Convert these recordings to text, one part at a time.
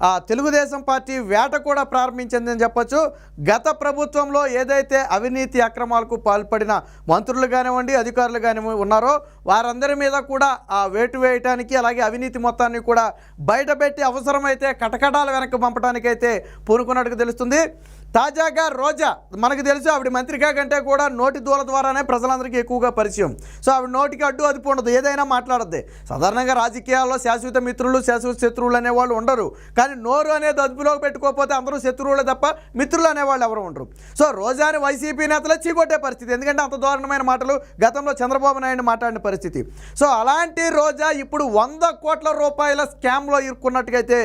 ఆ, తెలుగుదేశం పార్టీ వేట కూడా ప్రారంభించిందని చెప్పొచ్చు. గత ప్రభుత్వంలో ఏదైతే అవినీతి అక్రమాలకు పాల్పడిన మంత్రులు కానివ్వండి అధికారులు కానివ్వండి ఉన్నారో వారందరి మీద కూడా ఆ వేటు వేయటానికి అలాగే అవినీతి మొత్తాన్ని కూడా బయటపెట్టి అవసరమైతే కటకటాలు వెనక్కి పంపడానికైతే పూనుకున్నట్టుగా తెలుస్తుంది. తాజాగా రోజా మనకు తెలుసు ఆవిడ మంత్రిగా కంటే కూడా నోటి దూల ద్వారానే ప్రజలందరికీ ఎక్కువగా పరిచయం. సో ఆవిడ నోటికి అడ్డు అదుపు ఉండదు ఏదైనా మాట్లాడద్ది. సాధారణంగా రాజకీయాల్లో శాశ్వత మిత్రులు శాశ్వత శత్రువులు అనేవాళ్ళు ఉండరు. కానీ నోరు అనేది అదుపులోకి పెట్టుకోకపోతే అందరూ శత్రువులే తప్ప మిత్రులు అనేవాళ్ళు ఎవరు ఉండరు. సో రోజాని వైసీపీ నేతలే చీకొట్టే పరిస్థితి. ఎందుకంటే అంత దారుణమైన మాటలు గతంలో చంద్రబాబు నాయుడు మాట్లాడిన పరిస్థితి. సో అలాంటి రోజా ఇప్పుడు వంద కోట్ల రూపాయల స్కామ్లో ఇరుక్కున్నట్టుగా అయితే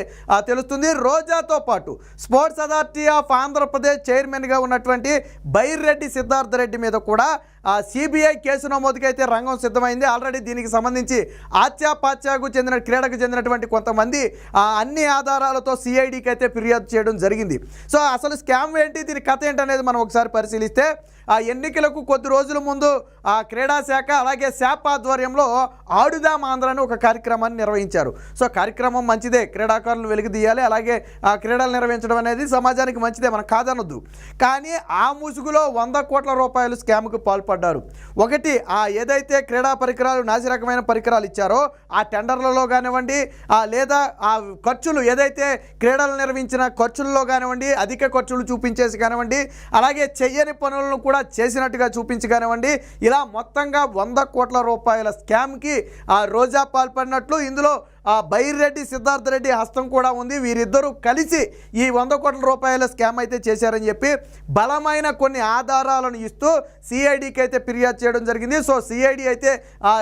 తెలుస్తుంది. రోజాతో పాటు స్పోర్ట్స్ అథారిటీ ఆఫ్ ఆంధ్రప్రదేశ్ చైర్మన్గా ఉన్నటువంటి బైర్రెడ్డి సిద్ధార్థ రెడ్డి మీద కూడా సిబిఐ కేసు నమోదుకైతే రంగం సిద్ధమైంది. ఆల్రెడీ దీనికి సంబంధించి ఆత్యాపాత్యాకు చెందిన క్రీడకు చెందినటువంటి కొంతమంది ఆ అన్ని ఆధారాలతో సిఐడికి అయితే ఫిర్యాదు చేయడం జరిగింది. సో అసలు స్కామ్ ఏంటి? దీని కథ ఏంటనేది మనం ఒకసారి పరిశీలిస్తే ఆ ఎన్నికలకు కొద్ది రోజుల ముందు ఆ క్రీడా శాఖ అలాగే శాప్ ఆధ్వర్యంలో ఆడుదాం ఆంధ్ర అని ఒక కార్యక్రమాన్ని నిర్వహించారు. సో కార్యక్రమం మంచిదే. క్రీడాకారులు వెలుగుదీయాలి. అలాగే ఆ క్రీడలు నిర్వహించడం అనేది సమాజానికి మంచిదే. మనం కాదనొద్దు. కానీ ఆ ముసుగులో వంద కోట్ల రూపాయలు స్కామ్కు పడ్డారు. ఒకటి ఆ ఏదైతే క్రీడా పరికరాలు నాసి రకమైన పరికరాలు ఇచ్చారో ఆ టెండర్లలో కానివ్వండి ఆ లేదా ఆ ఖర్చులు ఏదైతే క్రీడలు నిర్వహించిన ఖర్చుల్లో కానివ్వండి అధిక ఖర్చులు చూపించేసి కానివ్వండి అలాగే చెయ్యని పనులను కూడా చేసినట్టుగా చూపించి కానివ్వండి ఇలా మొత్తంగా వంద కోట్ల రూపాయల స్కామ్కి ఆ రోజా పాల్పడినట్లు ఇందులో ఆ బైర్రెడ్డి సిద్ధార్థ రెడ్డి హస్తం కూడా ఉంది. వీరిద్దరూ కలిసి ఈ వంద కోట్ల రూపాయల స్కామ్ అయితే చేశారని చెప్పి బలమైన కొన్ని ఆధారాలను ఇస్తూ సిఐడికి అయితే ఫిర్యాదు చేయడం జరిగింది. సో సిఐడి అయితే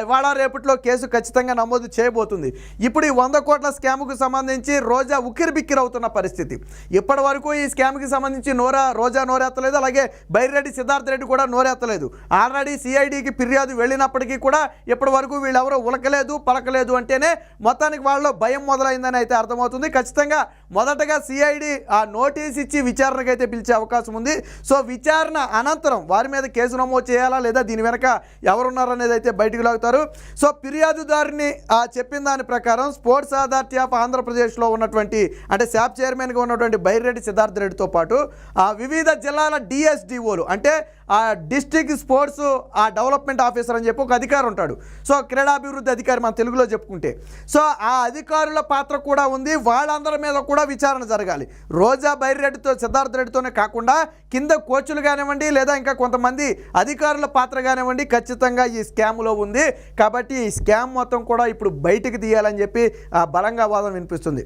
ఇవాళ రేపట్లో కేసు ఖచ్చితంగా నమోదు చేయబోతుంది. ఇప్పుడు ఈ వంద కోట్ల స్కామ్కు సంబంధించి రోజా ఉక్కిరి బిక్కిరి అవుతున్న పరిస్థితి. ఇప్పటి వరకు ఈ స్కామ్కి సంబంధించి నోరా రోజా నోరెత్తలేదు. అలాగే బైరెడ్డి సిద్ధార్థ రెడ్డి కూడా నోరెత్తలేదు. ఆల్రెడీ సిఐడికి ఫిర్యాదు వెళ్ళినప్పటికీ కూడా ఇప్పటి వరకు వీళ్ళెవరూ ఉలకలేదు పలకలేదు అంటేనే మొత్తం మొత్తానికి వాళ్ళలో భయం మొదలైందని అయితే అర్థమవుతుంది. ఖచ్చితంగా మొదటగా సిఐడి ఆ నోటీస్ ఇచ్చి విచారణకు అయితే పిలిచే అవకాశం ఉంది. సో విచారణ అనంతరం వారి మీద కేసు నమోదు చేయాలా లేదా దీని వెనక ఎవరున్నారనేది అయితే బయటకు లాగుతారు. సో ఫిర్యాదుదారుని ఆ చెప్పిన దాని ప్రకారం స్పోర్ట్స్ అథారిటీ ఆఫ్ ఆంధ్రప్రదేశ్లో ఉన్నటువంటి అంటే శాప్ చైర్మన్గా ఉన్నటువంటి బైరెడ్డి సిద్ధార్థ రెడ్డితో పాటు ఆ వివిధ జిల్లాల డిఎస్డిఓలు అంటే ఆ డిస్టిక్ స్పోర్ట్స్ ఆ డెవలప్మెంట్ ఆఫీసర్ అని చెప్పి ఒక అధికారి ఉంటాడు. సో క్రీడాభివృద్ధి అధికారి మన తెలుగులో చెప్పుకుంటే. సో ఆ అధికారుల పాత్ర కూడా ఉంది. వాళ్ళందరి మీద కూడా విచారణ జరగాలి. రోజా బైరెడ్డితో సిద్ధార్థ రెడ్డితోనే కాకుండా కింద కోచ్లు కానివ్వండి లేదా ఇంకా కొంతమంది అధికారుల పాత్ర కానివ్వండి ఖచ్చితంగా ఈ స్కామ్లో ఉంది. కాబట్టి ఈ స్కామ్ మొత్తం కూడా ఇప్పుడు బయటికి తీయాలని చెప్పి ఆ, బలంగా వాదన వినిపిస్తుంది.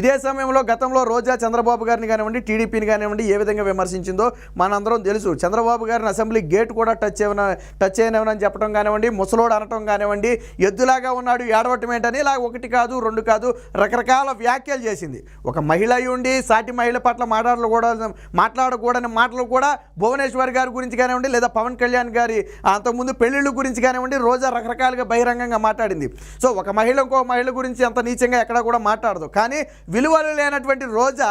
ఇదే సమయంలో గతంలో రోజా చంద్రబాబు గారిని కానివ్వండి టీడీపీని కానివ్వండి ఏ విధంగా విమర్శించిందో మనందరం తెలుసు. చంద్రబాబు గారిని అసెంబ్లీ గేట్ కూడా టచ్ చేయన టచ్ చేయనవనని చెప్పడం కానివ్వండి ముసలోడు అనటం కానివ్వండి ఎద్దులాగా ఉన్నాడు ఏడవటం ఏంటని ఇలా ఒకటి కాదు రెండు కాదు రకరకాల వ్యాఖ్యలు చేసింది. ఒక మహిళ అయి ఉండి సాటి మహిళ పట్ల మాట్లాడకూడదు మాట్లాడకూడని మాటలు కూడా భువనేశ్వర్ గారి గురించి కానివ్వండి లేదా పవన్ కళ్యాణ్ గారి అంతకుముందు పెళ్ళిళ్ళ గురించి కానివ్వండి రోజా రకరకాలుగా బహిరంగంగా మాట్లాడింది. సో ఒక మహిళ ఇంకో మహిళ గురించి అంత నీచంగా ఎక్కడ కూడా మాట్లాడదు. కానీ విలువలు లేనటువంటి రోజా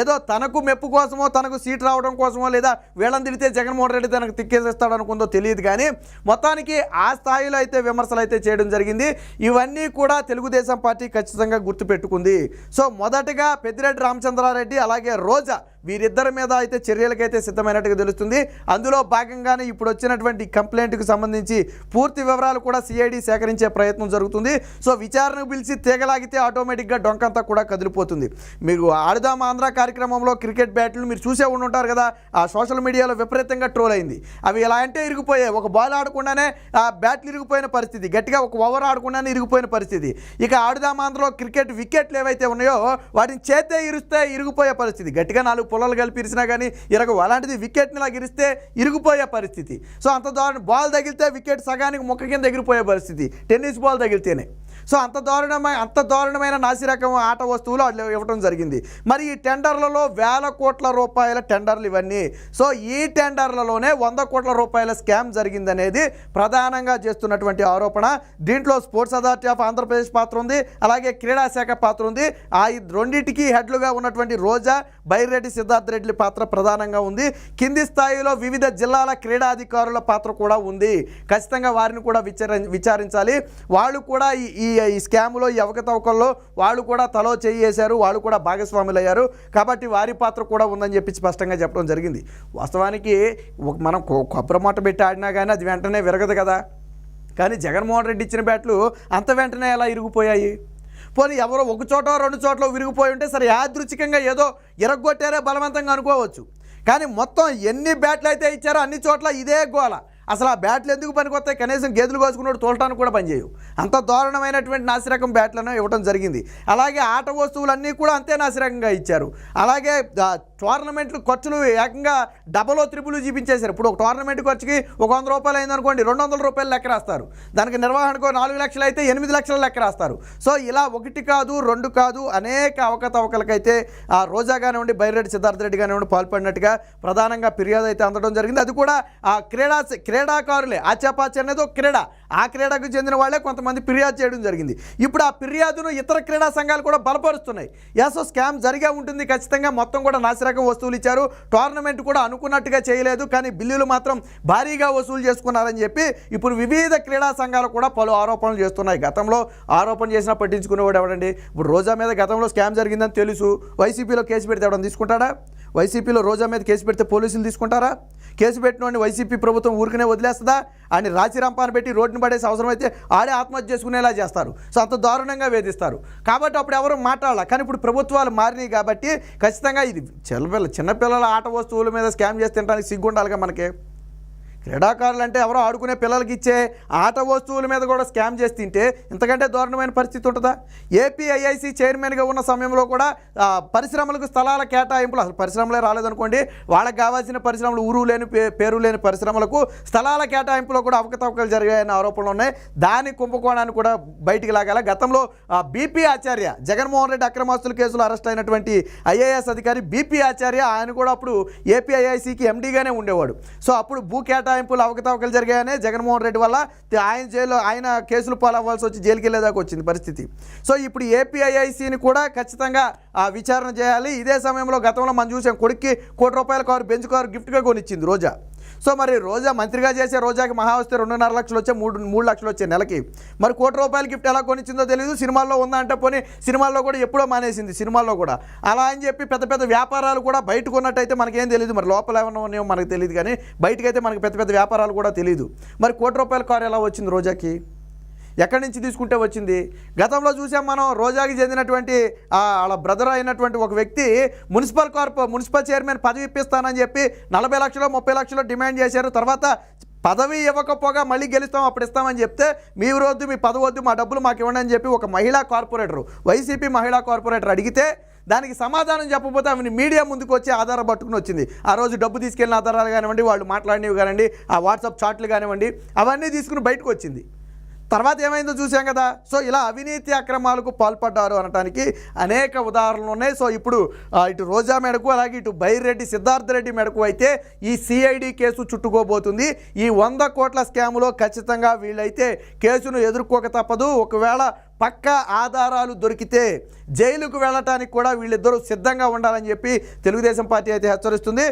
ఏదో తనకు మెప్పు కోసమో తనకు సీట్ రావడం కోసమో లేదా వీళ్ళని తిడితే జగన్మోహన్ రెడ్డి తనకు తిక్కేసేస్తాడు అనుకుందో తెలియదు కానీ మొత్తానికి ఆ స్థాయిలో అయితే విమర్శలు అయితే చేయడం జరిగింది. ఇవన్నీ కూడా తెలుగుదేశం పార్టీ ఖచ్చితంగా గుర్తుపెట్టుకుంది. సో మొదటగా పెద్దిరెడ్డి రామచంద్రారెడ్డి అలాగే రోజా వీరిద్దరి మీద అయితే చర్యలకైతే సిద్ధమైనట్టుగా తెలుస్తుంది. అందులో భాగంగానే ఇప్పుడు వచ్చినటువంటి కంప్లైంట్కి సంబంధించి పూర్తి వివరాలు కూడా సిఐడి సేకరించే ప్రయత్నం జరుగుతుంది. సో విచారణకు పిలిచి తీగలాగితే ఆటోమేటిక్గా డొంకంతా కూడా కదిలిపోతుంది. మీరు ఆడుదాం ఆంధ్ర కార్యక్రమంలో క్రికెట్ బ్యాట్లు మీరు చూసే ఉండి ఉంటారు కదా ఆ సోషల్ మీడియాలో విపరీతంగా ట్రోల్ అయింది. అవి ఎలా అంటే ఇరిగిపోయాయి. ఒక బాల్ ఆడకుండానే ఆ బ్యాట్లు ఇరిగిపోయిన పరిస్థితి. గట్టిగా ఒక ఓవర్ ఆడకుండానే ఇరిగిపోయిన పరిస్థితి. ఇక ఆడుదాం ఆంధ్రలో క్రికెట్ వికెట్లు ఏవైతే ఉన్నాయో వాటిని చేతే ఇరిస్తే ఇరిగిపోయే పరిస్థితి. గట్టిగా నాలుగు పొలాలు కలిపి ఇరిసినా కానీ ఇరగవు. అలాంటిది వికెట్ని ఇలా ఇరిస్తే ఇరిగిపోయే పరిస్థితి. సో అంత దారుణ. బాల్ తగిలితే వికెట్ సగానికి మొక్క కింద ఎగిరిపోయే పరిస్థితి. Tennis ball తగిలితేనే. సో అంత దారుణమైన అంత దారుణమైన నాసిరకం ఆట వస్తువులు అట్లా ఇవ్వడం జరిగింది. మరి ఈ టెండర్లలో వేల కోట్ల రూపాయల టెండర్లు ఇవన్నీ. సో ఈ టెండర్లలోనే వంద కోట్ల రూపాయల స్కామ్ జరిగిందనేది ప్రధానంగా చేస్తున్నటువంటి ఆరోపణ. దీంట్లో స్పోర్ట్స్ అథారిటీ ఆఫ్ ఆంధ్రప్రదేశ్ పాత్ర ఉంది. అలాగే క్రీడా శాఖ పాత్ర ఉంది. ఆ ఈ రెండింటికి హెడ్లుగా ఉన్నటువంటి రోజా బైరెడ్డి సిద్ధార్థ రెడ్డి పాత్ర ప్రధానంగా ఉంది. కింది స్థాయిలో వివిధ జిల్లాల క్రీడాధికారుల పాత్ర కూడా ఉంది. ఖచ్చితంగా వారిని కూడా విచార విచారించాలి. వాళ్ళు కూడా ఈ ఈ స్కామ్లో ఈ అవకతవకల్లో వాళ్ళు కూడా తలో చేయేశారు వాళ్ళు కూడా భాగస్వాములు అయ్యారు కాబట్టి వారి పాత్ర కూడా ఉందని చెప్పి స్పష్టంగా చెప్పడం జరిగింది. వాస్తవానికి ఒక- మనం కొబ్బరి మూట పెట్టి ఆడినా కానీ అది వెంటనే విరగదు కదా. కానీ జగన్మోహన్ రెడ్డి ఇచ్చిన బ్యాట్లు అంత వెంటనే ఎలా ఇరిగిపోయాయి? పోనీ ఎవరో ఒక చోట రెండు చోట్ల విరిగిపోయి ఉంటే సరే యాదృచ్ఛికంగా ఏదో ఇరగొట్టారే బలవంతంగా అనుకోవచ్చు. కానీ మొత్తం ఎన్ని బ్యాట్లు అయితే ఇచ్చారో అన్ని చోట్ల ఇదే గోల. అసలు ఆ బ్యాట్లు ఎందుకు పనికొస్తాయి? కనీసం గేదెలు కోసుకున్నాడు తోలటానికి కూడా పనిచేయవు అంత దారుణమైనటువంటి నాసిరకం బ్యాట్లను ఇవ్వడం జరిగింది. అలాగే ఆట వస్తువులన్నీ కూడా అంతే నాసిరకంగా ఇచ్చారు. అలాగే టోర్నమెంట్లు ఖర్చులు ఏకంగా డబలో త్రిపులు చూపించేశారు. ఇప్పుడు ఒక టోర్నమెంట్ ఖర్చుకి ఒక వంద రూపాయలు అయిందనుకోండి రెండు వందల రూపాయలు లెక్క రాస్తారు. దానికి నిర్వహణకు నాలుగు లక్షలు అయితే ఎనిమిది లక్షల లెక్క రాస్తారు. సో ఇలా ఒకటి కాదు రెండు కాదు అనేక అవకతవకలకైతే ఆ రోజా కానివ్వండి బైరెడ్డి సిద్ధార్థ రెడ్డి కానివ్వండి పాల్పడినట్టుగా ప్రధానంగా ఫిర్యాదు అయితే అందడం జరిగింది. అది కూడా ఆ క్రీడా క్రీడాకారులే. ఆచాపాచి అనేది ఒక క్రీడ. ఆ క్రీడకు చెందిన వాళ్ళే కొంతమంది ఫిర్యాదు చేయడం జరిగింది. ఇప్పుడు ఆ ఫిర్యాదును ఇతర క్రీడా సంఘాలు కూడా బలపరుస్తున్నాయి. యాసో స్కామ్ జరిగే ఉంటుంది ఖచ్చితంగా. మొత్తం కూడా నాసిరకం వస్తువులు ఇచ్చారు. టోర్నమెంట్ కూడా అనుకున్నట్టుగా చేయలేదు. కానీ బిల్లులు మాత్రం భారీగా వసూలు చేసుకున్నారని చెప్పి ఇప్పుడు వివిధ క్రీడా సంఘాలు కూడా పలు ఆరోపణలు చేస్తున్నాయి. గతంలో ఆరోపణ చేసినా పట్టించుకునేవాడు ఎవడండి? ఇప్పుడు రోజా మీద గతంలో స్కామ్ జరిగిందని తెలుసు. వైసీపీలో కేసు పెడితే ఎవడని తీసుకుంటాడా? వైసీపీలో రోజా మీద కేసు పెడితే పోలీసులు తీసుకుంటారా? కేసు పెట్టిన వైసీపీ ప్రభుత్వం ఊరికనే వదిలేస్తుందా? ఆయన రాచిరంపాన్ని పెట్టి రోడ్డుని పడేసి అవసరం అయితే ఆడే ఆత్మహత్య చేసుకునేలా చేస్తారు. సో అంత దారుణంగా వేధిస్తారు. కాబట్టి అప్పుడు ఎవరు మాట్లాడాలి? కానీ ఇప్పుడు ప్రభుత్వాలు మారినాయి కాబట్టి ఖచ్చితంగా ఇది చిన్నపిల్ల చిన్నపిల్లల ఆట వస్తువుల మీద స్కామ్ చేసి తినడానికి సిగ్గుండాలిగా మనకి. క్రీడాకారులు అంటే ఎవరో ఆడుకునే పిల్లలకి ఇచ్చే ఆట వస్తువుల మీద కూడా స్కామ్ చేసి తింటే ఇంతకంటే దారుణమైన పరిస్థితి ఉంటుందా? ఏపీఐఐసి చైర్మన్గా ఉన్న సమయంలో కూడా పరిశ్రమలకు స్థలాల కేటాయింపులు అసలు పరిశ్రమలే రాలేదనుకోండి వాళ్ళకి కావాల్సిన పరిశ్రమలు ఊరు లేని పే- పేరు లేని పరిశ్రమలకు స్థలాల కేటాయింపులో కూడా అవకతవకలు జరిగాయన్న ఆరోపణలు ఉన్నాయి. దాని కుంభకోణాన్ని కూడా బయటికి లాగాల. గతంలో బీపీ ఆచార్య జగన్మోహన్ రెడ్డి అక్రమాస్తుల కేసులో అరెస్ట్ అయినటువంటి ఐఏఎస్ అధికారి బీపీ ఆచార్య ఆయన కూడా అప్పుడు ఏపీఐఐసికి ఎండీగానే ఉండేవాడు. సో అప్పుడు భూ కేటాయింపులు అవకతవకలు జరిగాయనే జగన్మోహన్ రెడ్డి వల్ల ఆయన జైలు ఆయన కేసులు పాలవ్వాల్సి వచ్చి జైలుకి వెళ్ళేదాకా వచ్చింది పరిస్థితి. సో ఇప్పుడు ఏపీఐఐసిని కూడా ఖచ్చితంగా ఆ, విచారణ చేయాలి. ఇదే సమయంలో గతంలో మనం చూసాం కొడుక్కి కోటి రూపాయల కారు బెంచ్ కారు గిఫ్ట్గా కొనిచ్చింది రోజా. సో మరి రోజా మంత్రిగా చేసే రోజాకి మహా వస్తే రెండున్నర లక్షలు వచ్చే మూడు మూడు లక్షలు వచ్చే నెలకి. మరి కోటి రూపాయల గిఫ్ట్ ఎలా కొనిచ్చిందో తెలియదు సినిమాల్లో ఉందా అంటే పోనీ సినిమాల్లో కూడా ఎప్పుడో మానేసింది సినిమాల్లో కూడా. అలా అని చెప్పి పెద్ద పెద్ద వ్యాపారాలు కూడా బయటకు ఉన్నట్టయితే మనకేం తెలియదు మరి లోపల ఏమన్నా ఉన్నాయో మనకు తెలియదు కానీ బయటకైతే మనకి పెద్ద పెద్ద వ్యాపారాలు కూడా తెలియదు మరి కోటి రూపాయల కారు ఎలా వచ్చింది రోజాకి? ఎక్కడి నుంచి తీసుకుంటే వచ్చింది? గతంలో చూసాం మనం రోజాకి చెందినటువంటి వాళ్ళ బ్రదర్ అయినటువంటి ఒక వ్యక్తి మున్సిపల్ కార్పొ మున్సిపల్ చైర్మన్ పదవి ఇప్పిస్తానని చెప్పి నలభై లక్షలు ముప్పై లక్షలు డిమాండ్ చేశారు. తర్వాత పదవి ఇవ్వకపోగా మళ్ళీ గెలుస్తాం అప్పుడు ఇస్తామని చెప్తే మీ వద్దు మీ పదవి వద్దు మా డబ్బులు మాకు ఇవ్వండి అని చెప్పి ఒక మహిళా కార్పొరేటర్ వైసీపీ మహిళా కార్పొరేటర్ అడిగితే దానికి సమాధానం చెప్పకపోతే ఆమె మీడియా ముందుకు వచ్చి ఆధారం పట్టుకుని వచ్చింది. ఆ రోజు డబ్బు తీసుకెళ్ళిన ఆధారాలు కానివ్వండి వాళ్ళు మాట్లాడినవి కానివ్వండి ఆ వాట్సాప్ చాట్లు కానివ్వండి అవన్నీ తీసుకుని బయటకు వచ్చింది. తర్వాత ఏమైందో చూసాం కదా. సో ఇలా అవినీతి అక్రమాలకు పాల్పడ్డారు అనటానికి అనేక ఉదాహరణలు ఉన్నాయి. సో ఇప్పుడు ఇటు రోజా మెడకు అలాగే ఇటు బైరెడ్డి సిద్ధార్థ రెడ్డి మెడకు అయితే ఈ సిఐడి కేసు చుట్టుకోబోతుంది. ఈ వంద కోట్ల స్కాములో ఖచ్చితంగా వీళ్ళైతే కేసును ఎదుర్కోక తప్పదు. ఒకవేళ పక్క ఆధారాలు దొరికితే జైలుకు వెళ్ళటానికి కూడా వీళ్ళిద్దరూ సిద్ధంగా ఉండాలని చెప్పి తెలుగుదేశం పార్టీ అయితే హెచ్చరిస్తుంది.